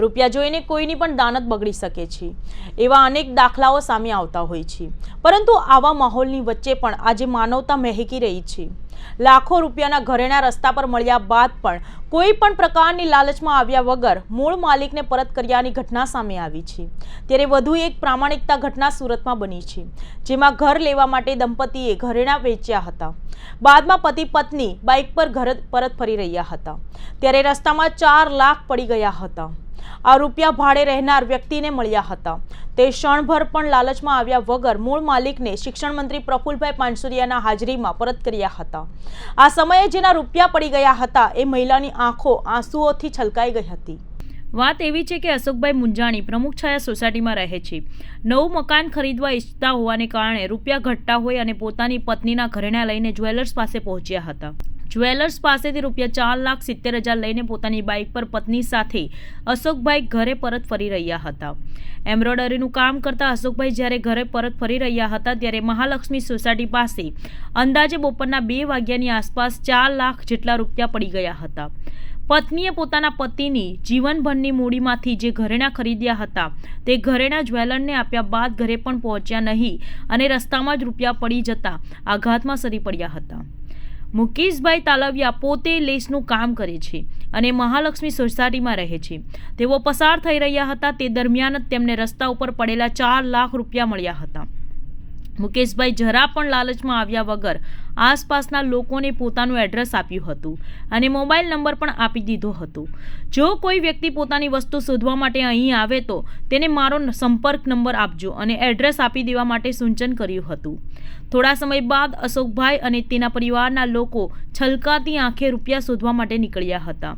રૂપિયા જોઈને કોઈની પણ દાનત બગડી શકે છે. એવા અનેક દાખલાઓ સામે આવતા હોય છે. પરંતુ આવા માહોલની વચ્ચે પણ આજે માનવતા મહેકી રહી છે. લાખો રૂપિયાના ઘરેણા રસ્તા પર મળ્યા બાદ પણ કોઈ પણ પ્રકારની લાલચમાં આવ્યા વગર મૂળ માલિકને પરત કર્યાની ઘટના સામે આવી છે. ત્યારે વધુ એક પ્રામાણિકતા ઘટના સુરતમાં બની છે, જેમાં ઘર લેવા માટે દંપતીએ ઘરેણા વેચ્યા હતા. બાદમાં પતિ પત્ની બાઇક પર ઘર પરત ફરી રહ્યા હતા. ત્યારે રસ્તામાં ચાર લાખ પડી ગયા હતા. આ રૂપિયા ભાડે રહેનાર વ્યક્તિને મળ્યા હતા. તે ક્ષણભર પણ લાલચમાં આવ્યા વગર મૂળ માલિકને શિક્ષણ મંત્રી પ્રફુલભાઈ પાનસુરિયાના હાજરીમાં પરત કર્યા હતા. આ સમયે જેના રૂપિયા પડી ગયા હતા એ મહિલાની આંખો આંસુઓથી છલકાઈ ગઈ હતી. વાત એવી છે કે અશોકભાઈ મુંજાણી પ્રમુખ છાયા સોસાયટીમાં રહે છે. નવું મકાન ખરીદવા ઈચ્છતા હોવાને કારણે રૂપિયા ઘટતા હોય અને પોતાની પત્નીના ઘરેણા લઈને જ્વેલર્સ પાસે પહોંચ્યા હતા. જ્વેલર્સ પાસેથી રૂપિયા ચાર લાખ સિત્તેર હજાર લઈને પોતાની બાઇક પર પત્ની સાથે અશોકભાઈ ઘરે પરત ફરી રહ્યા હતા. એમ્બ્રોઇડરીનું કામ કરતા અશોકભાઈ જ્યારે ઘરે પરત ફરી રહ્યા હતા ત્યારે મહાલક્ષ્મી સોસાયટી પાસે અંદાજે બપોરના બે વાગ્યાની આસપાસ ચાર લાખ જેટલા રૂપિયા પડી ગયા હતા. પત્નીએ પોતાના પતિની જીવનભરની મૂડીમાંથી જે ઘરેણાં ખરીદ્યા હતા તે ઘરેણાં જ્વેલરને આપ્યા બાદ ઘરે પણ પહોંચ્યા નહીં અને રસ્તામાં જ રૂપિયા પડી જતા આઘાતમાં સરી પડ્યા હતા. મુકેશભાઈ તાલવિયા પોતે લેસનું કામ કરે છે અને મહાલક્ષ્મી સોસાયટીમાં રહે છે. તેઓ પસાર થઈ રહ્યા હતા. તે દરમિયાન જ તેમને રસ્તા ઉપર પડેલા ચાર લાખ રૂપિયા મળ્યા હતા. મુકેશભાઈ જરા પણ લાલચમાં આવ્યા વગર આસપાસના લોકોને પોતાનું એડ્રેસ આપ્યું હતું અને મોબાઈલ નંબર પણ આપી દીધો હતો. જો કોઈ વ્યક્તિ પોતાની વસ્તુ શોધવા માટે અહીં આવે તો તેને મારો સંપર્ક નંબર આપજો અને એડ્રેસ આપી દેવા માટે સૂચન કર્યું હતું. થોડા સમય બાદ અશોકભાઈ અને તેના પરિવારના લોકો છલકાતી આંખે રૂપિયા શોધવા માટે નીકળ્યા હતા.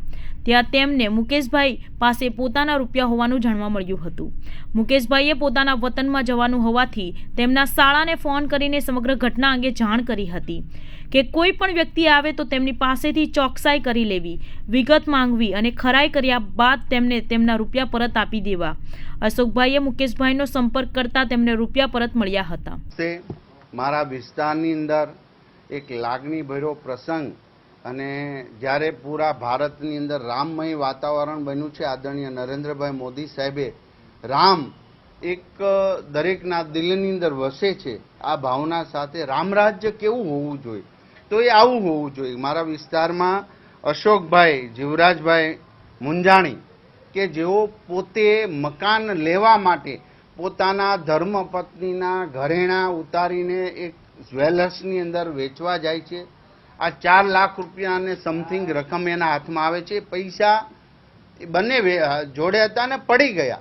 ત્યાં તેમને મુકેશભાઈ પાસે પોતાના રૂપિયા હોવાનું જાણવા મળ્યું હતું. મુકેશભાઈએ પોતાના વતનમાં જવાનું હોવાથી તેમના શાળાને ફોન કરીને સમગ્ર ઘટના અંગે જાણ કરી હતી કે કોઈ પણ વ્યક્તિ આવે તો તેમની પાસેથી ચોકસાઈ કરી લેવી, વિગત માંગવી અને ખરાઈ કર્યા બાદ તેમને તેમના રૂપિયા પરત આપી દેવા. અશોકભાઈએ મુકેશભાઈનો સંપર્ક કરતા તેમને રૂપિયા પરત મળ્યા હતા. મારા વિસ્તારની અંદર એક લાગણી ભર્યો પ્રસંગ અને જ્યારે પૂરા ભારતની અંદર રામમય વાતાવરણ બન્યું છે, આદરણીય નરેન્દ્રભાઈ મોદી સાહેબે, રામ એક દરેકના દિલની અંદર વસે છે. આ ભાવના સાથે રામરાજ્ય કેવું હોવું જોઈએ? તો એ આવું હોવું જોઈએ. મારા વિસ્તારમાં અશોકભાઈ, જીવરાજભાઈ મુંજાણી કે જેઓ પોતે મકાન લેવા માટે પોતાના ધર્મપત્નીના ઘરેણા ઉતારીને એક જ્વેલર્સની અંદર વેચવા જાય છે. આ ચાર લાખ રૂપિયા અને સમથિંગ રકમ એના હાથમાં આવે છે. પૈસા બંને જોડે હતા ને પડી ગયા.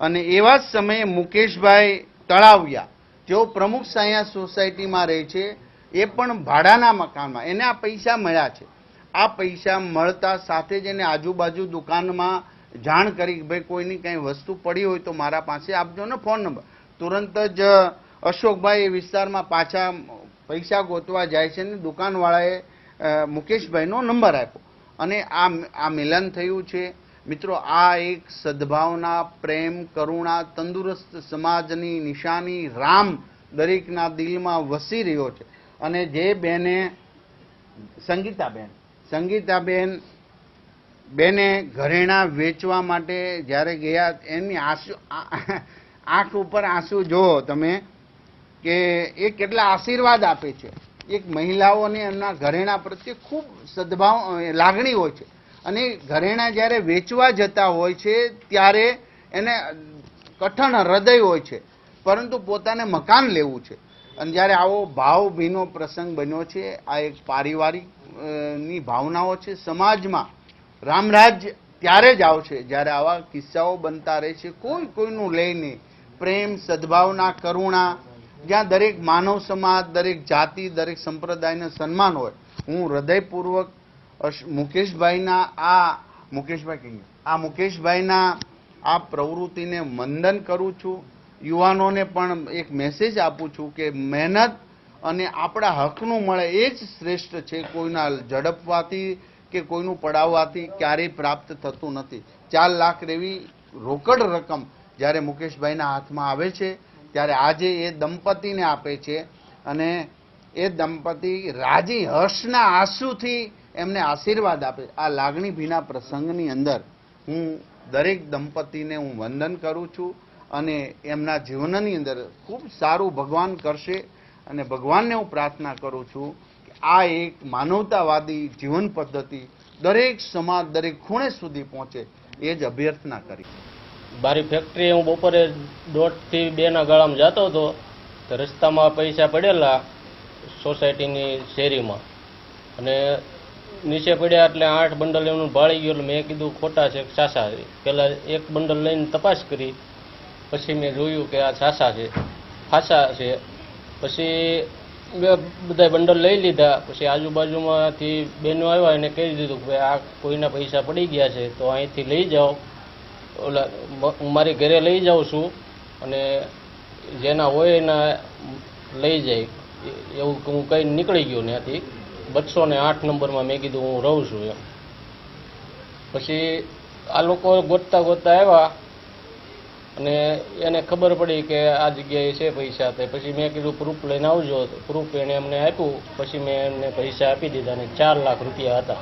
અને એવા જ સમયે મુકેશભાઈ તળાવિયા. જેઓ પ્રમુખ સાયા સોસાયટીમાં રહે છે. એ પણ ભાડાના મકાનમાં. એને આ પૈસા મળ્યા છે. આ પૈસા મળતા સાથે જ એને આજુબાજુ દુકાનમાં જાણ કરી કે ભાઈ કોઈની કંઈ વસ્તુ પડી હોય તો મારા પાસે આપજો ને ફોન નંબર. તુરંત જ અશોકભાઈ એ વિસ્તારમાં પાછા પૈસા ગોતવા જાય છે ને દુકાનવાળાએ મુકેશભાઈનો નંબર આપ્યો. અને આ આ મિલન થયું છે. મિત્રો, આ એક સદભાવના, પ્રેમ, કરુણા, તંદુરસ્ત સમાજની નિશાની રામ દરેકના દિલમાં વસી રહ્યો છે. અને જે બેને, સંગીતાબેન સંગીતાબેન બેને ઘરેણા વેચવા માટે જ્યારે ગયા, એની આંસુ આંખ ઉપર આંસુ જુઓ તમે, કે એ કેટલા આશીર્વાદ આપે છે. એક મહિલાઓને એમના ઘરેણા પ્રત્યે ખૂબ સદભાવ લાગણી હોય છે. અને ઘરેણા જ્યારે વેચવા જતા હોય છે, ત્યારે એને કઠણ હૃદય હોય છે, પરંતુ પોતાને મકાન લેવું છે. અને જ્યારે આવો ભાવભીનો પ્રસંગ બન્યો છે, આ એક પારિવારિકની ભાવનાઓ છે, સમાજમાં રામરાજ ત્યારે જ આવશે જ્યારે આવા કિસ્સાઓ બનતા રહે છે કોઈ કોઈનું લઈને પ્રેમ, સદભાવના, કરુણા, જ્યાં દરેક માનવ સમાજ, દરેક જાતિ, દરેક સંપ્રદાયને સન્માન હોય. હું હૃદયપૂર્વક મુકેશભાઈના આ મુકેશભાઈ કહીએ આ મુકેશભાઈના આ પ્રવૃત્તિને વંદન કરું છું. યુવાનોને પણ એક મેસેજ આપું છું કે મહેનત અને આપણા હકનું મળે એ જ શ્રેષ્ઠ છે. કોઈના ઝડપવાથી કે કોઈનું પડાવવાથી ક્યારેય પ્રાપ્ત થતું નથી. ચાર લાખ એવી રોકડ રકમ જ્યારે મુકેશભાઈના હાથમાં આવે છે, ત્યારે આજે એ દંપતીને આપે છે અને એ દંપતી રાજી હર્ષના આંસુથી એમને આશીર્વાદ આપે. આ લાગણી ભીના પ્રસંગની અંદર હું દરેક દંપતીને હું વંદન કરું છું અને એમના જીવનની અંદર ખૂબ સારું ભગવાન કરશે અને ભગવાનને હું પ્રાર્થના કરું છું આ એક માનવતાવાદી જીવન પદ્ધતિ દરેક સમાજ, દરેક ખૂણે સુધી પહોંચે એ જ અભ્યર્થના કરી. મારી ફેક્ટરી હું બપોરે દોઢથી બેના ગાળામાં જતો હતો તો રસ્તામાં પૈસા પડેલા સોસાયટીની શેરીમાં. અને નીચે પડ્યા એટલે આઠ બંડલ એમનું ભાળી ગયું એટલે મેં કીધું ખોટા છે, સાસા છે. પહેલાં એક બંડલ લઈને તપાસ કરી. પછી મેં જોયું કે આ સાસા છે. ફાસા છે. પછી બધા બંડલ લઈ લીધા. પછી આજુબાજુમાંથી બહેનો આવ્યા એને કહી દીધું કે આ કોઈના પૈસા પડી ગયા છે, તો અહીંથી લઈ જાઓ. ઓલા, હું મારી ઘરે લઈ જાઉં છું અને જેના હોય એના લઈ જાય. એવું હું કંઈ નીકળી ગયો ત્યાંથી. બસો ને આઠ નંબરમાં મેં કીધું, હું રહું છું. એમ. પછી આ લોકો ગોતતા ગોતતા આવ્યા. અને એને ખબર પડી કે આ જગ્યાએ છે પૈસા તે પછી મેં કીધું પ્રૂફ લઈને આવજો. પ્રૂફ એણે અમને આપ્યું પછી મેં એમને પૈસા આપી દીધા અને ચાર લાખ રૂપિયા હતા.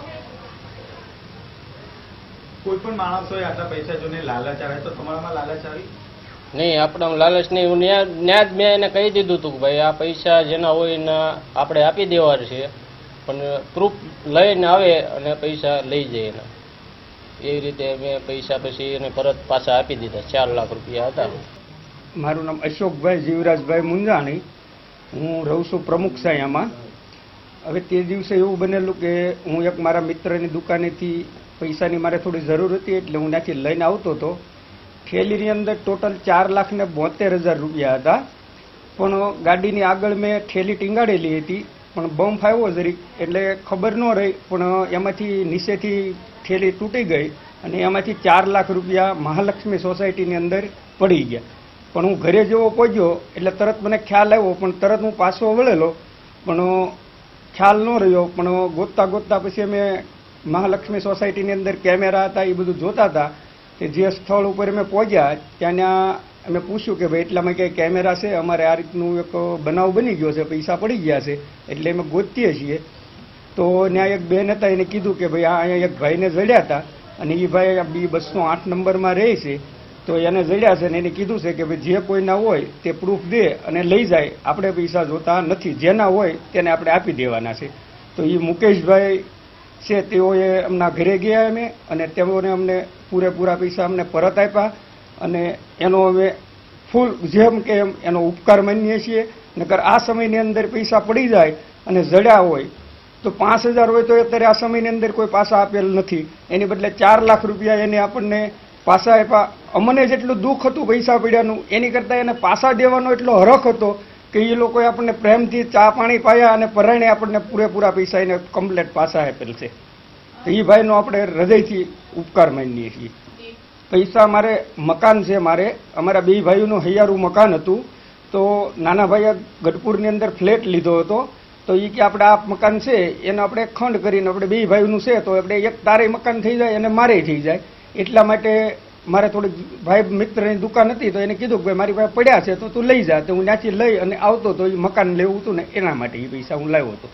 કોઈ પણ માણસોએ આટલા પૈસા જોઈને લાલચ આવે તો તમારામાં લાલચ આવી? નહીં આપણા લાલચ નહીં. હું ન્યા જ મેં એને કહી દીધું હતું કે ભાઈ આ પૈસા જેના હોય એના આપણે આપી દેવા છે પણ પ્રૂફ લઈને આવે અને પૈસા લઈ જાય એના. એવી રીતે મેં પૈસા પછી એને પરત પાછા આપી દીધા, ચાર લાખ રૂપિયા હતા. મારું નામ અશોકભાઈ જીવરાજભાઈ મુંજાણી. હું રહું છું પ્રમુખ સાયામાં હવે તે દિવસે એવું બનેલું કે હું એક મારા મિત્રની દુકાનેથી પૈસાની મારે થોડી જરૂર હતી એટલે હું ત્યાંથી લઈને આવતો હતો. થેલીની અંદર ટોટલ ચાર લાખ ને બોતેર હજાર રૂપિયા હતા. પણ ગાડીની આગળ મેં થેલી ટીંગાડેલી હતી. પણ બમ્પ આવ્યો જરીક એટલે ખબર ન રહી, પણ એમાંથી નીચેથી થેલી તૂટી ગઈ અને એમાંથી ચાર લાખ રૂપિયા મહાલક્ષ્મી સોસાયટીની અંદર પડી ગયા. પણ હું ઘરે જેવો પહોંચ્યો, એટલે તરત મને ખ્યાલ આવ્યો, પણ તરત હું પાછો વળેલો. પણ ખ્યાલ ન રહ્યો, પણ ગોતતા ગોતતા પછી અમે મહાલક્ષ્મી સોસાયટીની અંદર કેમેરા હતા, એ બધું જોતા હતા. કે જે સ્થળ ઉપર અમે પહોંચ્યા, ત્યાંના અમે પૂછ્યું કે ભાઈ, એટલામાં કંઈ કેમેરા છે? અમારે આ રીતનું એક બનાવ બની ગયો છે, પૈસા પડી ગયા છે, એટલે અમે ગોતીએ છીએ. તો ત્યાં એક બેન હતા, એને કીધું કે ભાઈ, આ અહીંયા એક ભાઈને જડ્યા હતા, અને એ ભાઈ બી બસો આઠ નંબરમાં રહે છે. તો એને જડ્યા છે ને એને કીધું છે કે ભાઈ, જે કોઈના હોય તે પ્રૂફ દે અને લઈ જાય. આપણે પૈસા જોતા નથી. જેના હોય તેને આપણે આપી દેવાના છે. તો એ મુકેશભાઈ છે, તેઓએ એમના ઘરે ગયા અમે, અને તેઓને અમને પૂરેપૂરા પૈસા અમને પરત આપ્યા. અને એનો અમે ફૂલ જેમ કે એમ એનો ઉપકાર માનીએ છીએ. નકર આ સમયની અંદર પૈસા પડી જાય અને જડ્યા હોય, તો પાંચ હજાર હોય તો અત્યારે આ સમયની અંદર કોઈ પાસા આપેલ નથી. એની બદલે ચાર લાખ રૂપિયા એને આપણને પાસા આપ્યા. અમને જેટલું દુઃખ હતું પૈસા પડ્યાનું એની કરતાં એને પાસા દેવાનો એટલો હરખ હતો કે એ લોકોએ આપણને પ્રેમથી ચા પાણી પાયા અને પરાયણે આપણને પૂરેપૂરા પૈસા એને કમ્પ્લેટ પાસા આપેલ છે. તો એ ભાઈનો આપણે હૃદયથી ઉપકાર માનીએ છીએ. પૈસા મારે મકાન છે મારે. અમારા બે ભાઈઓનું હૈયારું મકાન હતું. તો નાના ભાઈએ ગઢપુરની અંદર ફ્લેટ લીધો હતો. તો એ કે આપણે આ મકાન છે, એને આપણે ખંડ કરીને આપણે બે ભાઈનું છે, તો આપણે એક તારે મકાન થઈ જાય અને મારે થઈ જાય. એટલા માટે મારે થોડીક ભાઈ મિત્રની દુકાન હતી, તો એને કીધું કે ભાઈ મારી પાસે પડ્યા છે, તો તું લઈ જા. તો હું ત્યાંથી લઈ અને આવતો તો એ મકાન લેવું હતું ને એના માટે એ પૈસા હું લાવ્યો હતો.